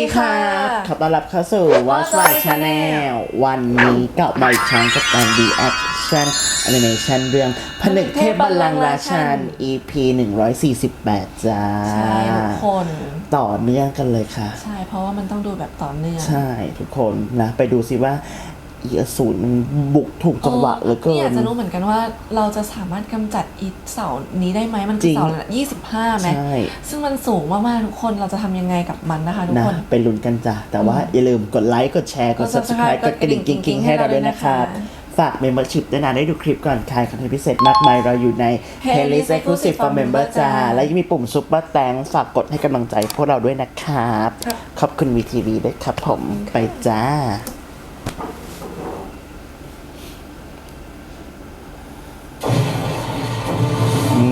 ดีค่ะขอต้อนรับเข้าสู่ Watch My Channel วันนี้กลับมาอีกครั้งกับการ reaction animation เรื่องผนึกเทพบัลลังก์ราชัน EP 148 จ้า ใช่ทุกคน ต่อเนื่องกันเลยค่ะ ใช่ เพราะว่ามันต้องดูแบบต่อเนื่อง ใช่ทุกคนนะ ไปดูสิว่า อีอสูรมันบุกถูกจังหวะเหลือเกินี่อยากนจะรู้เหมือนกันว่าเราจะสามารถกำจัดอีเสานี้ได้ไหมมันจริคืองเสาละยี่สิบห้าไหมใช่ซึ่งมันสูงมากๆทุกคนเราจะทำยังไงกับมันนะคะทุกนะคนไปลุ้นกันจ้ะ แต่ว่าอย่าลืมกดไลค์กดแชร์กดกด subscribe subscribe กดกระดิ่งกดกระดิ่กิ๊งงๆให้เราด้วยนะครับให้เราด้วยนะคะฝาก membership ด้วยนะได้ดูคลิปก่อนใครคอนเทนต์พิเศษมากมายเราอยู่ใน playlist exclusive for member จ้า และยังมีปุ่ม super thanks ฝากกดให้กำลังใจพวกเราด้วยนะครับครับขอบคุณ VTV ด้วยครับผม ไปจ้า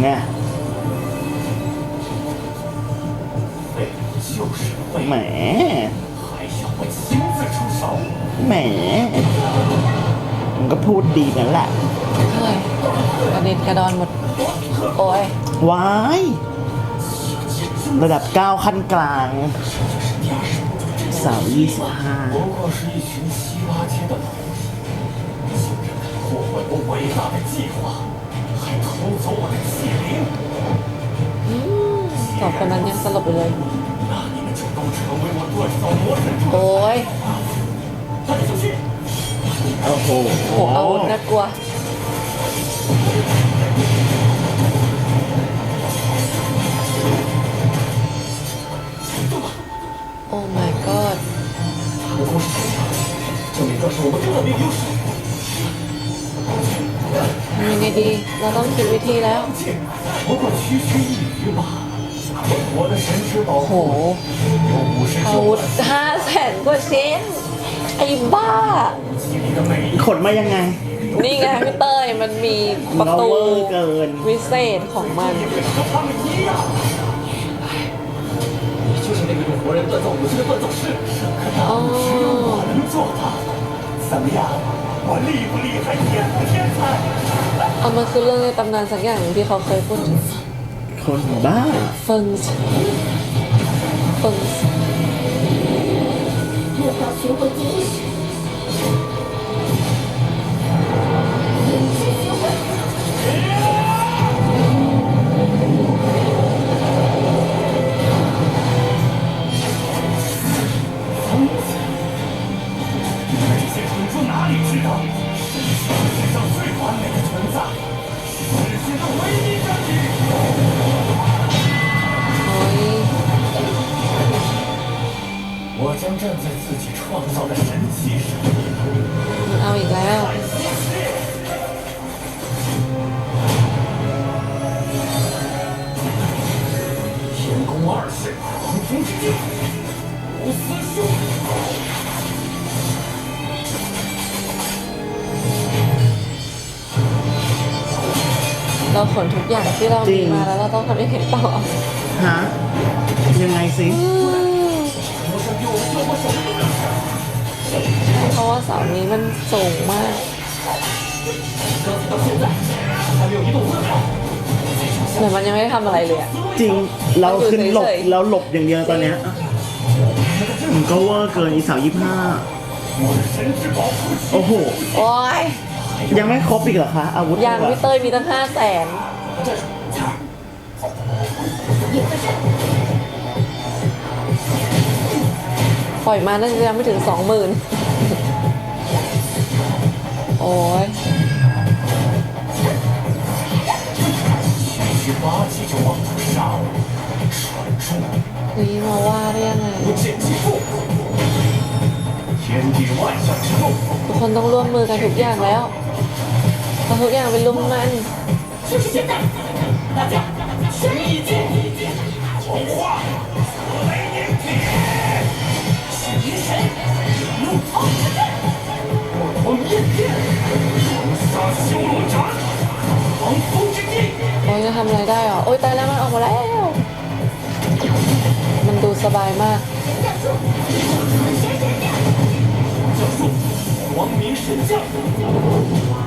ไง 为就是为 แหม 还想为亲自出手， แหม มันก็พูดดีนั่นแหละ เฮ้ยกระเด็นกระดอนหมด โอ้ย ว้าย ระดับ 9 ขั้นกลาง สาว 25 不过是一群西洼街的蝼蚁，竟然敢破坏我伟大的计划，还偷走我的器灵， สองคนนั้นยังสลบอยู่เลย 那你们就都成为我锻造魔神柱 โอ้ย 快点小心！ โอ้โห โอ้อาวุธน่ากลัว โอ้ my god 他的攻势太强，证明这是我们根本没有优势。 ทำยังไงดี เราต้องคิดวิธีแล้วโอ้โหอาวุธห้าแสนกว่าชิ้นไอ้บ้า ขนมายังไง นี่ไงพี่เตยมันมีประตูเกินวิเศษของมันอ๋อ เอามันคือเรื่องในตำนานสักอย่างที่เขาเคยพูดคนบ้าเฟิงเฟิงเ完美的存在的唯一我将站在自己创造的神奇上面 เราขนทุกอย่างที่เรามีมาแล้วเราต้องทำให้เห็นต่อฮะยังไงสิเพราะว่าเสานี้มันสูงมาก แต่มันยังไม่ทำอะไรเลยจริงเราขึ้นหลบแล้วหลบอย่างเดียวตอนเนี้ยมก็ว่าเกินอีสาวยี่ห้าโอ้โห โอ้ย ยังไม่ครบอีกเหรอคะ อาวุธยังพี่เต้ยมีตั้งห้าแสนปล่อยมาน่าจะยังไม่ถึงสองหมื่นโอ้ยนี่มาว่าได้ยังไงทุกคนต้องร่วมมือกันทุกอย่างแล้ว เอาทุกอย่างเป็นลุมมัน 就是现在！大家全力以赴！我化雷霆体，阴神，怒涛之阵！我光焰变，狂沙修罗斩，狂风之境， โอ้ยจะทำอะไรได้หรอ โอ้ยตายแล้วมันออกมาแล้ว มันดูสบายมาก 降住！先神殿！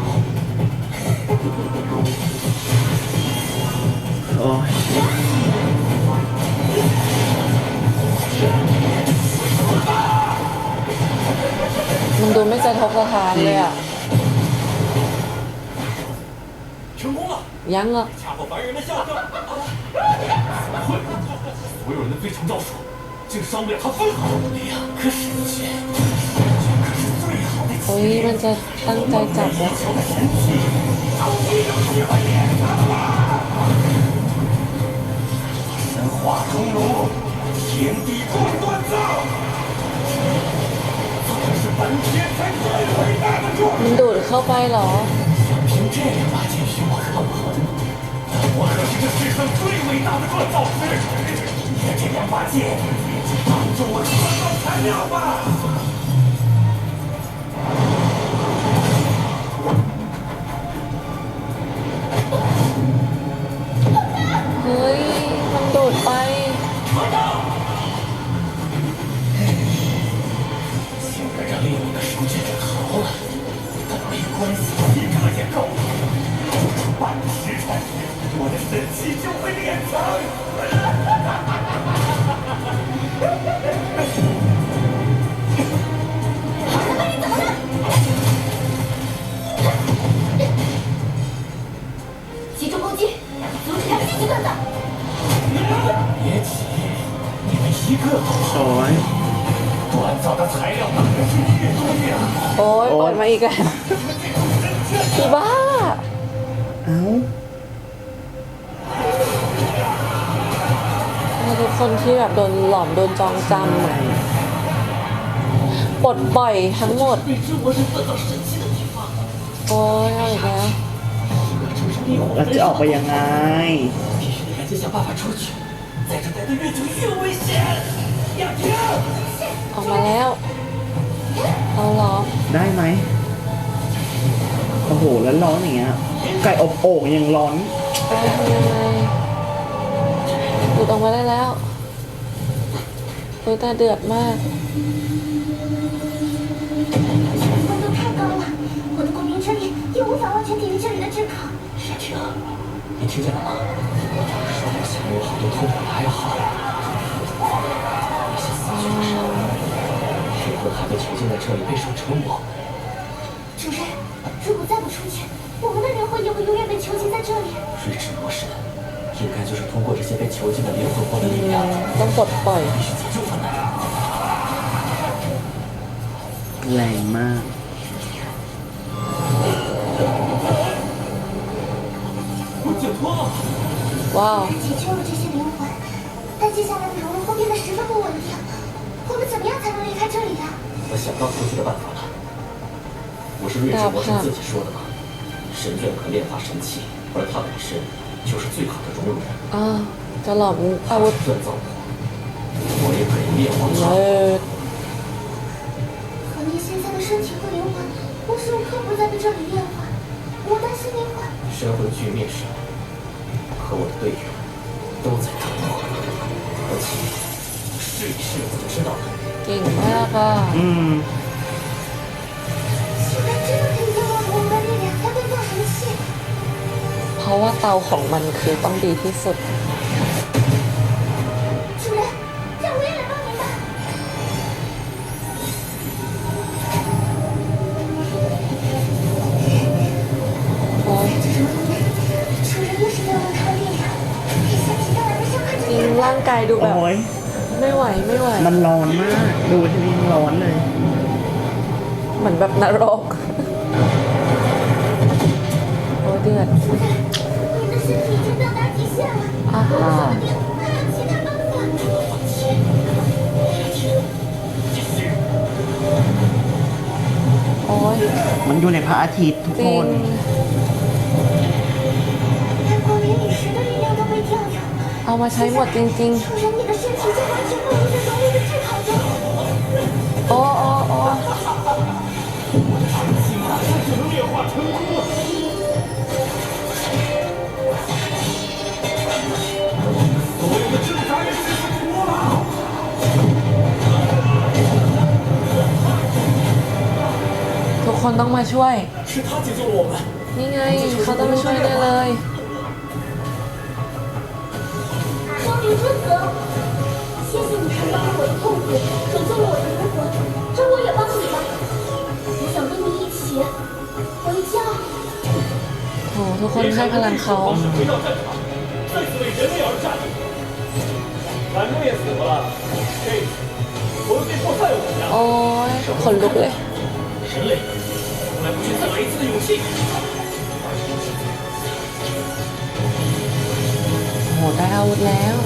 唔到咩就透过下嘅啊！成功了！赢了！掐破白人的下巴！怎么会？所有人的最强招数，竟伤不了他分毫！可神！好的 โอ้ยมันจะตั้งใจจับวะ 神话中炉，天地共锻造。这是本天才最伟大的作 มันดูดเข้าไปเหรอ 凭这个把继续我可不可能？我可是这世上最伟大的锻造师，借这两把剑，帮助我创造材料吧。 สวยโอ้ยเปิดมาอีกแล้วอีบ้า เอ้าทุกคนที่แบบโดนหลอมโดนจองจำเหมืปลดปล่อยทั้งหมด โอ้ยเอาอีกแล้วแล้วจะออกไปยังไง ออกมาแล้ว เอาเหรอ ได้ไหมโอ้โห แล้วร้อนอย่างเงี้ย ไก่อบโอ่งยังร้อน โอ้ยทำยังไงหลุดออกมาได้แล้วโอ้ยแต่เดือดมาก 温度太高了，我的工兵车里也无法完全抵御这里的炙烤。亚婷， 你听见了吗我说我下面有好多痛苦的哀嚎那些死去的人灵魂还被囚禁在这里备受折磨主人如果再不出去我们的灵魂也会永远被囚禁在这里睿智魔神应该就是通过这些被囚禁的灵魂获得力量但是我必须解救他们累吗哇哦！解救了这些灵魂，但接下来的龙会变得十分不稳定。我们怎么样才能离开这里呀、啊？我想到出去的办法了。不是睿智魔神自己说的吗？神卷可炼化神器，而他本身就是最好的熔炉。啊，咱老公啊，我锻造我，我也可以灭亡他。可你现在的身体和灵魂无时无刻不在被这里炼化，我担心灵魂。神魂俱灭时。和我的队友都在等我，而且试一试我就知道了。 เก่งมากอ่ะ อืม 居然真的可以用到我们的力量来锻造神器， เพราะว่าเตาของมันคือต้องดีที่สุด ายดูแบบไม่ไหวไม่ไหวมันร้อนมาก ดูทีนี้ร้อนเลย เหมือนแบบนรก โอ้เดือดอ่าโอ้ยมันอยู่ในพระอาทิตย์ทุกคน เอามาใช้หมดจริง ๆ โอ้โอ้โอ้ทุกคนต้องมาช่วย นี่ไง เขาต้องมาช่วยได้เลย 你说怎？谢谢你承包了我的痛苦，拯救了我的灵魂，这我也帮你了。我想跟你一起回家。โอ้ทุกคนให้พลังเขา方式回到战场，再次为人类而战。反正也死了，这一次我们被迫再有我家。โอ้ยขนลุกเลย人类，从来不缺再来一次的勇气。โอ้โหได้อาวุธแล้ว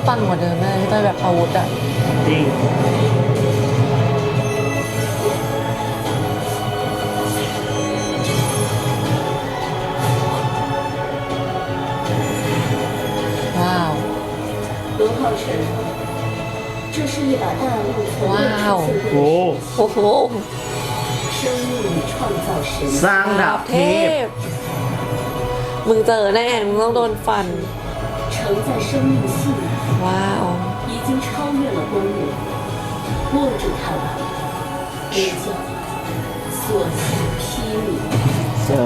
ปังกว่าเดิมแน่พี่เต้ยแบบอาวุธอะ จริง ว้าว 罗浩辰，这是一把大陆从未哇哦出现过 โอ้ โอ้โห 生命创造神 สร้างดาบเทพ มึงเจอแน่ มึงต้องโดนฟัน 承载生命信仰， ว้าว 已经超越了光源。握住它吧，微笑，所向披靡。 เจอ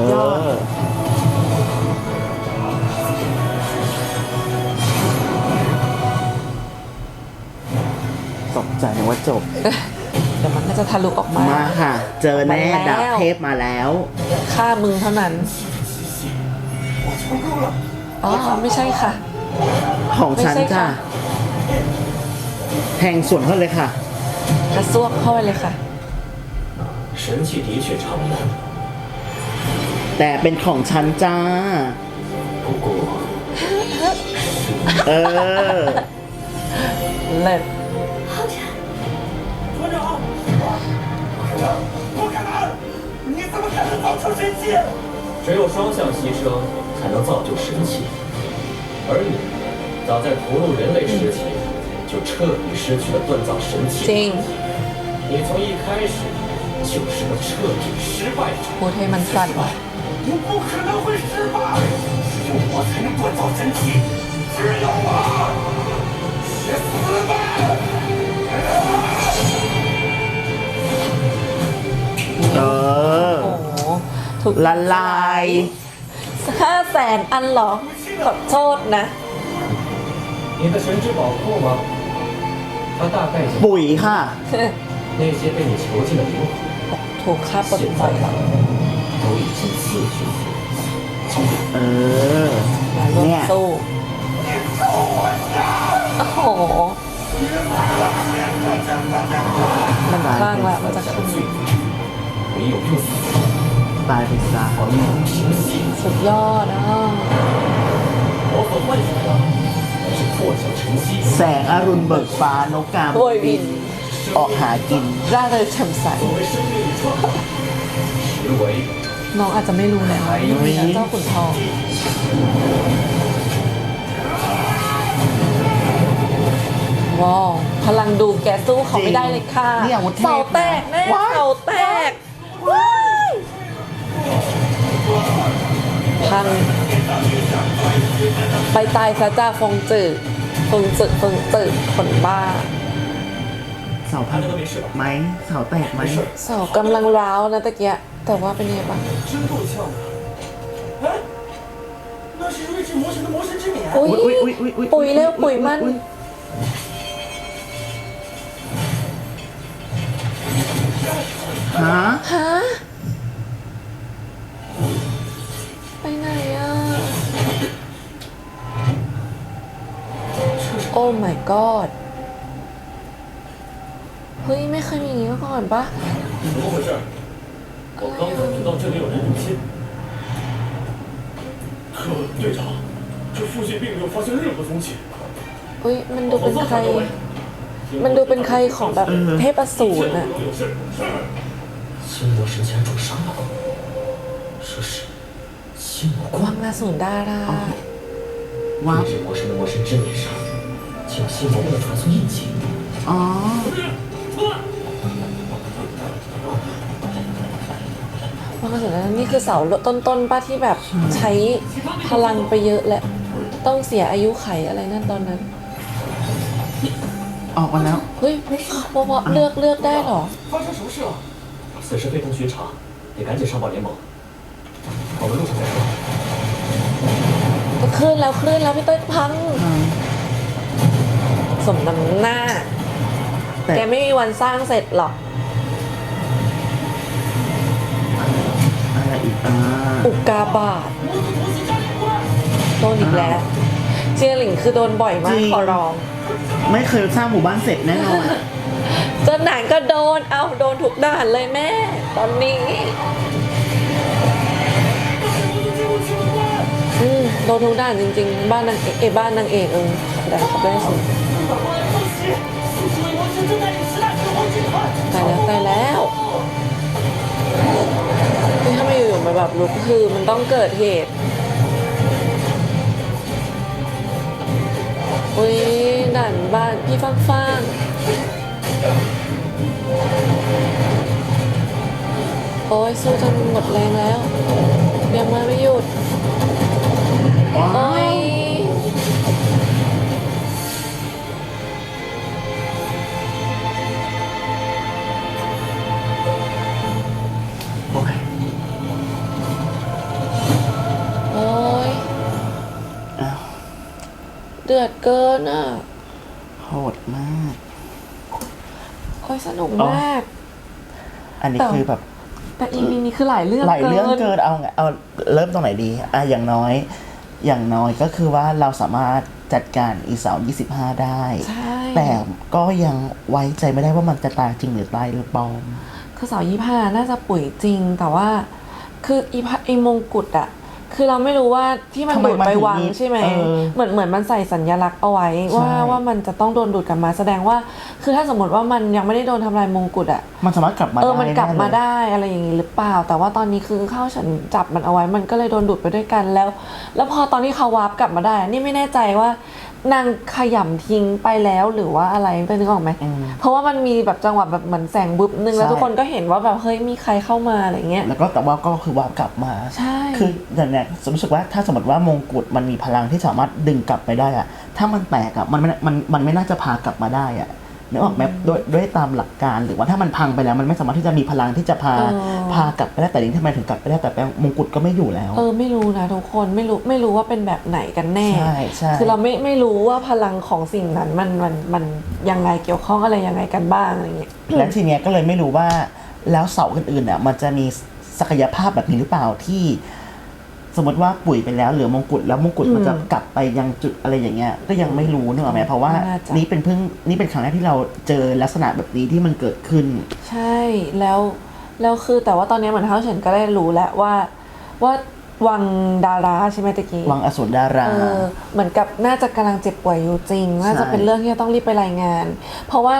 ตกใจนึกว่าจบ เดี๋ยวมันก็จะทะลุออกมา มาค่ะ เจอแน่ มาแล้ว ดาบเทพมาแล้ว ฆ่ามึงเท่านั้น 我求够了， อ๋อ ไม่ใช่ค่ะ ของฉัน ไม่ใช่ จ้ะ ค่ะ แทงส่วนเขาเลยค่ะ กระซวกเข้าไปเลยค่ะ 神器的确长烂， แต่เป็นของฉันจ้า 不过 เออ เลิศ 浩辰，团长，不可能，不可能！你怎么可能造出神器？只有双向牺牲才能造就神器，而你 早在屠戮人类时期就彻底失去了锻造神 จ 器。 ริง 你从一开始就是个彻底失败者。 พูดให้มันสั่น 你不可能会失败，只有我才能锻造神器，只有我，去死吧！ เออ โอ้โหถูก ละลาย ห้าแสนอันเหรอ ขอโทษนะ 你的神之宝库吗？它大概就 ปุ๋ยค่ะ 那些被你囚禁的灵魂， ถูกฆ่าปลด 现 ปล่อย 在都已经死去。 เออ มาร่วม เนี่ย สู้โอ้โห มันคลั่งละมันจะคลั่ง 没有用死 ตายไปซะ 黄龙平息。 สุดยอดอ่ะ 我所幻想的是破晓晨曦， แสงอรุณเบิกฟ้านกกาบยบิน ออกหากินร่าเริงแจ่ำใสน้องอาจจะไม่รู้นะนี่คือเจ้าขุนทองว้าวพลังดูแกสู้เขาไม่ได้เลยค่ะเสาแตกแน่เสาแตกพัง ไปตายซะจ้าคงจืดคงจืดคงจืดคนบ้า เสาพังไหมเสาแตกไหมเสากำลังร้าวนะตะเกียะแต่ว่าเป็นไงบ้างปุ๋ยปุ๋ยเร็วปุ๋ยมันฮะฮะ god เฮ้ย ไม่เคยมีอย่างนี้มาก่อนปะ 怎么回事？我刚才知道这里有人入侵。可队长，这附近并没有发现任何踪迹。 อุ้ย มันดู 好 เป็น 做 ใคร 反各位。 มันดูเป็นใครของแบบเทพอสูรน่ะ 有事。是。心魔神前主伤了。这是心魔 วั 光 ง。นาสูรดารา ว้าว 睿智魔神的魔神之冕上， 竟有心魔的传送印记。 อ๋อ 出来！ วังนาสูรดารานี่คือเสาต้นๆป้าที่แบบใช้พลังไปเยอะแหละ ต้องเสียอายุไขอะไรนั่นตอนนั้น ออกมาแล้ว เฮ้ยเพราะว่าเลือกเลือกได้เหรอ 发生什么事了？此事非同寻常，得赶紧上报联盟。我们路上再说。 ก็คลื่นแล้วคลื่นแล้วพี่เต้ยพัง สมน้ำหน้า แต่แกไม่มีวันสร้างเสร็จหรอก อะไรอีกอ่าอุกกาบาตโดนอีกแล้ว เจียหลิงคือโดนบ่อยมากขอร้อง ไม่เคยสร้างหมู่บ้านเสร็จแน่นอนเจนหนานก็โดน เอาโดนทุกด่านเลยแม่ ตอนนี้อืมโดนทุกด่านจริงๆ บ้านนางเอกเอยบ้านนางเอกเออด่านเขาได้สิ法 ตายแล้วตายแล้วนี่ถ้าไม่อยู่ๆมาแบบลุกคือมันต้องเกิดเหตุอุ้ยด่านบ้านพี่ฟังฟังโอ้ยสู้จนหมดแรงแล้วยังมาไม่หยุดโดือดเกินอะโหดมาก โอ้ยสนุกอ๋อมาก อันนี้แต่คือแบบ แต่อีพีนี้คือหลายเรื่องหลายเรื่องเกินเอาไงเอาเริ่มตรงไหนดีอะอย่างน้อย อย่างน้อยก็คือว่าเราสามารถจัดการอีเสา25ได้ใช่แต่ก็ยังไว้ใจไม่ได้ว่ามันจะตายจริงหรือตายหรือปลอม คือเสายี่ห้าน่าจะปุ๋ยจริงแต่ว่า คืออีพะอีมงกุฎอะ คือเราไม่รู้ว่าที่มันทำไมดูดมันไปถึงวางมีใช่ไหมเออเหมือนเหมือนมันใส่สัญลักษณ์เอาไว้ว่าใช่ ว่ามันจะต้องโดนดูดกลับมาแสดงว่า คือถ้าสมมติว่ามันยังไม่ได้โดนทำลายมงกุฎอะ มันสามารถกลับมาเออได้มันกลับมาแน่เลยได้อะไรอย่างนี้หรือเปล่า แต่ว่าตอนนี้คือเข้าฉันจับมันเอาไว้ มันก็เลยโดนดูดไปด้วยกันแล้ว แล้วพอตอนที่เขาวาร์ปกลับมาได้อะนี่ไม่แน่ใจว่า นางขยำทิ้งไปแล้วหรือว่าอะไรเป็นนึกออกไหมอืม เพราะว่ามันมีแบบจังหวะแบบเหมือนแสงบึบนึงแล้วใช่ ทุกคนก็เห็นว่าแบบเฮ้ยมีใครเข้ามาอะไรเงี้ย แล้วก็แต่ว่าก็คือว่ากลับมาใช่ คืออย่างเนี้ยรู้สึกว่าถ้าสมมติว่ามงกุฎมันมีพลังที่สามารถดึงกลับไปได้อะถ้ามันแตกอะมันไม่มันมันไม่น่าจะพากลับมาได้อะ นึกออกไหมด้วยด้วยตามหลักการหรือว่าถ้ามันพังไปแล้วมันไม่สามารถที่จะมีพลังที่จะพาพากลับไปได้แต่นี้ทำไมถึงกลับไปได้แต่แปลงมงกุฎก็ไม่อยู่แล้ว เออไม่รู้นะทุกคนไม่รู้ไม่รู้ว่าเป็นแบบไหนกันแน่ใช่ใช่คือเราไม่ไม่รู้ว่าพลังของสิ่งนั้นมันมันมันยังไงเกี่ยวข้องอะไรยังไงกันบ้างอะไรเงี้ยและทีเนี้ยก็เลยไม่รู้ว่าแล้วเสาอื่นๆเนี่ยมันจะมีศักยภาพแบบนี้หรือเปล่าที่ สมมติว่าปุ๋ยไปแล้วเหลือมงกุฎแล้วมงกุฎมันจะกลับไปยังจุดอะไรอย่างเงี้ยก็ยังไม่รู้เนกอะไหมเพราะว่าน่าจะนี่เป็นเพิ่งนี่เป็นครั้งแรกที่เราเจอลักษณะแบบนี้ที่มันเกิดขึ้น ใช่แล้วแล้วคือแต่ว่าตอนนี้เหมือนเท้าเฉินก็ได้รู้แล้วว่าว่าวังดาราใช่ไหมตะกี้วังอสูรดาราเออเหมือนกับน่าจะกำลังเจ็บป่วยอยู่จริง น่าจะใช่เป็นเรื่องที่จะต้องรีบไปรายงาน เพราะว่า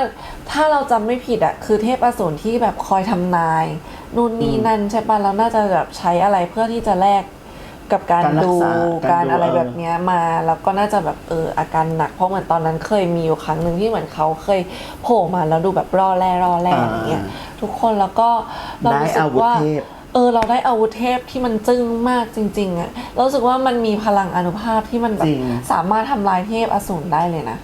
ถ้าเราจำไม่ผิดอะคือเทพอสูรที่แบบคอยทำนายนู่นนี่นั่นใช่ปะแล้วน่าจะแบบใช้อะไรเพื่อที่จะแลก กับการการรักดูษาการการดูอะไรเออ แบบเนี้ยมาแล้วก็น่าจะแบบเอออาการหนักเพราะเหมือนตอนนั้นเคยมีอยู่ครั้งหนึ่งที่เหมือนเขาเคยโผล่มาแล้วดูแบบร่อแร่ร่อแร่อะไรเงี้ยทุกคนแล้วก็เราได้รู้สึอากวุธว่า เทพ เออเราได้อาวุธเทพที่มันจึ้งมากจริงๆอะเรารู้สึกว่ามันมีพลังอนุภาพที่มันแบจบริง สามารถทำลายเทพอสูรได้เลยนะ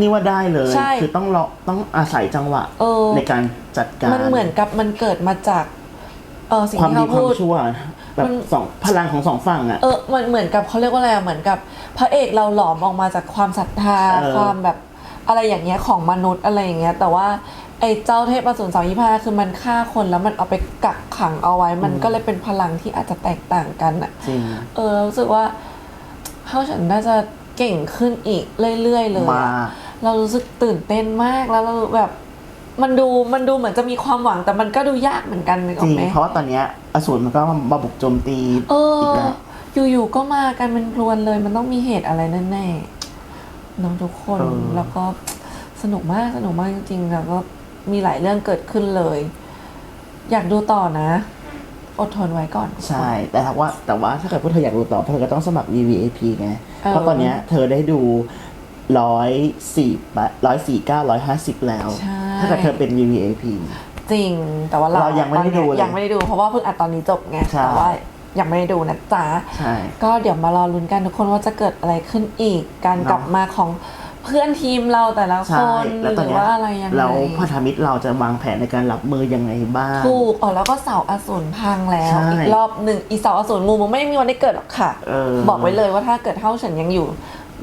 นี่ว่าได้เลย ใช่คือต้องรอต้องอาศัยจังหวะเออ ในการจัดการมันเหมือนกับมันเกิดมาจากเออสิ่งความที่ดีเขาควาพูมดชั่ว แบบมันสองพลังของสองฝั่งอะ เออมันเหมือนกับเขาเรียกว่าอะไรอะเหมือนกับพระเอกเราหลอมออกมาจากความศรัทธาเออ ความแบบอะไรอย่างเงี้ยของมนุษย์อะไรอย่างเงี้ย แต่ว่าไอ้เจ้าเทพอสูรสองยี่ห้าคือมันฆ่าคนแล้วมันเอาไปกักขังเอาไว้ มันก็เลยเป็นพลังที่อาจจะแตกต่างกันอะ จริง เออรู้สึกว่าเฮาฉันน่าจะเก่งขึ้นอีกเรื่อยๆเลยมาอะเรารู้สึกตื่นเต้นมากแล้วเราแบบ มันดูมันดูเหมือนจะมีความหวังแต่มันก็ดูยากเหมือนกันนึกอจอริกงไหมเพราะว่าตอนเนี้ยอสูรมันก็มาบุกโจมตีเอออีกแล้วอยู่ๆก็มากันเป็นพลวนเลยมันต้องมีเหตุอะไรแน่ๆน้องทุกคนเออแล้วก็สนุกมากสนุกมากจริงๆแล้วก็มีหลายเรื่องเกิดขึ้นเลย อยากดูต่อนะ อดทนไว้ก่อน ใช่ แต่ถ้าว่าแต่ว่าถ้าเกิดพวกเธออยากดูต่อเธอก็ต้องสมัคร VVIP ไง เออ เพราะตอนเนี้ยเธอได้ดูร้อยสี่ร้อยสี่เก้าร้อยห้าสิบแล้ว ใช่ ถ้าเกิดเธอเป็น VVIP จริงแต่ว่าเราเรายังไม่ได้ดูเลยยังไม่ได้ดูเพราะว่าเพิ่งอัดตอนนี้จบไงใช่ แต่ว่ายังไม่ได้ดูนะจ๊ะ ใช่ ก็เดี๋ยวมารอลุ้นกันทุกคนว่าจะเกิดอะไรขึ้นอีก การเนอะ กลับมาของเพื่อนทีมเราแต่ละคใช่นหแล้วตอนรือเนี้ยว่าอะไรยังไงเราพันธมิตรเราจะวางแผนในการรับมือยังไงบ้าง ถูกอ๋อแล้วก็เสาอสูรพังแล้ว ใช่อีกรอบหนึ่งอีเสาอสูรงูมันไม่มีวันได้เกิดหรอกค่ะ เออ บอกไว้เลยว่าถ้าเกิดเท่าฉันยังอยู่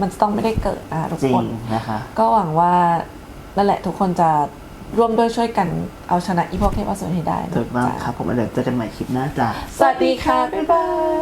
มันจะต้องไม่ได้เกิดนะคะทุกจริคงน นะคะ ก็หวังว่านั่นแหละทุกคนจะ ร่วมด้วยช่วยกันเอาชนะอีพวกเทพอสูรให้ได้นะถูกต้องจ๊ะครับผมแล้วเดี๋ยวเจอกันใหม่คลิปหน้าจ้ะ สวัสดีค่ะ บ๊ายบาย